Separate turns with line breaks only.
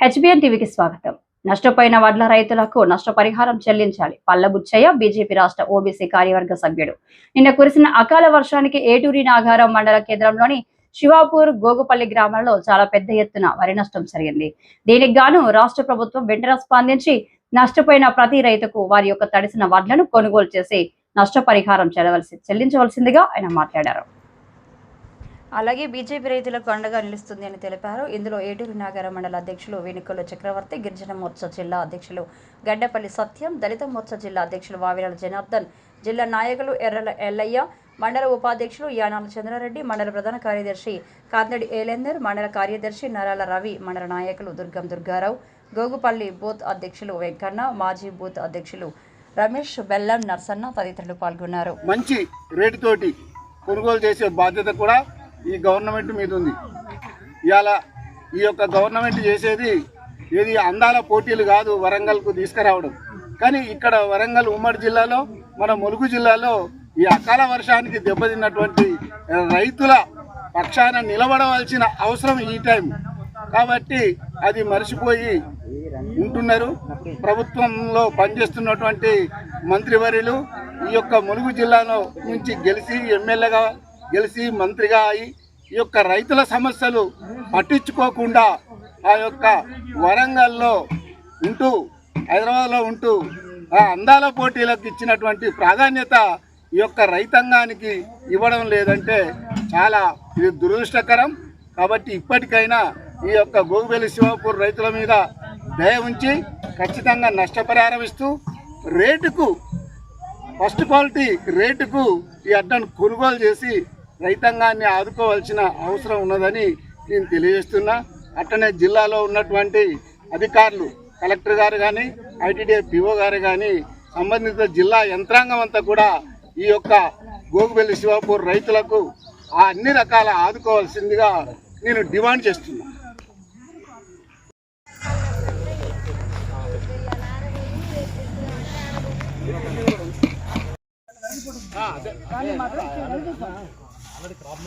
HBN టీవీకి స్వాగతం. నష్టపోయిన వడ్ల రైతులకు నష్టపరిహారం చెల్లించాలి. పల్లబుచ్చయ్య బీజేపీ రాష్ట్ర ఓబీసీ కార్యవర్గ సభ్యుడు. నిన్న కురిసిన అకాల వర్షానికి ఏటూరి నాగారం మండల కేంద్రంలోని శివాపూర్ గోగుపల్లి గ్రామంలో చాలా పెద్ద ఎత్తున వరి నష్టం జరిగింది. దీనికి గాను రాష్ట్ర ప్రభుత్వం వెంటనే స్పందించి నష్టపోయిన ప్రతి రైతుకు వారి యొక్క తడిసిన వడ్లను కొనుగోలు చేసి నష్టపరిహారం చెల్లవలసి చెల్లించవలసిందిగా ఆయన మాట్లాడారు. అలాగే బీజేపీ రైతులకు అండగా నిలుస్తుంది అని తెలిపారు. ఇందులో ఏటూరు నాగార మండల అధ్యక్షులు వేణుకొల్లు చక్రవర్తి గిరిజన మోర్చా జిల్లా అధ్యక్షులు గడ్డపల్లి సత్యం దళిత మోర్చా జిల్లా అధ్యక్షులు వావిరాల జనార్దన్ జిల్లా నాయకులు ఎర్రల ఎల్లయ్య మండల ఉపాధ్యక్షులు యానాల చంద్రారెడ్డి మండల ప్రధాన కార్యదర్శి కాందడి ఏలేందర్ మండల కార్యదర్శి నరాల రవి మండల నాయకులు దుర్గం దుర్గారావు గోగుపల్లి బూత్ అధ్యక్షులు వెంకన్న మాజీ బూత్ అధ్యక్షులు రమేష్ బెల్లం నర్సన్న తదితరులు పాల్గొన్నారు.
మంచి రేటుతోటి కొనుగోలు చేసే బాధ్యత కూడా ఈ గవర్నమెంట్ మీద ఉంది. ఇవాళ ఈ యొక్క గవర్నమెంట్ చేసేది ఏది అందాల పోటీలు కాదు వరంగల్కు తీసుకురావడం. కానీ ఇక్కడ వరంగల్ ఉమ్మడి జిల్లాలో మన ములుగు జిల్లాలో ఈ అకాల వర్షానికి దెబ్బతిన్నటువంటి రైతుల పక్షాన నిలబడవలసిన అవసరం ఈ టైం. కాబట్టి అది మర్చిపోయి ఉంటున్నారు. ప్రభుత్వంలో పనిచేస్తున్నటువంటి మంత్రివర్యులు ఈ యొక్క ములుగు జిల్లాలో నుంచి గెలిచి ఎమ్మెల్యేగా గెలిచి మంత్రిగా అయి ఈ యొక్క రైతుల సమస్యలు పట్టించుకోకుండా ఆ యొక్క వరంగల్లో ఉంటూ హైదరాబాద్లో ఉంటూ ఆ అందాల పోటీలకు ఇచ్చినటువంటి ప్రాధాన్యత ఈ యొక్క రైతాంగానికి ఇవ్వడం లేదంటే చాలా ఇది దురదృష్టకరం. కాబట్టి ఇప్పటికైనా ఈ యొక్క గోగుబెల్లి శివపూర్ రైతుల మీద దయ ఉంచి ఖచ్చితంగా నష్టపరిహారం ఇస్తూ రేటుకు ఫస్ట్ క్వాలిటీ రేటుకు ఈ అడ్డను కొనుగోలు చేసి రైతాంగాన్ని ఆదుకోవాల్సిన అవసరం ఉన్నదని నేను తెలియజేస్తున్నా. అట్టనే జిల్లాలో ఉన్నటువంటి అధికారులు కలెక్టర్ గారు కానీ ఐటీడీఏ పిఓ గారు కానీ సంబంధిత జిల్లా యంత్రాంగం అంతా కూడా ఈ యొక్క గోగుబెల్లి శివాపూర్ రైతులకు ఆ అన్ని రకాల ఆదుకోవాల్సిందిగా నేను డిమాండ్ చేస్తున్నా. already crop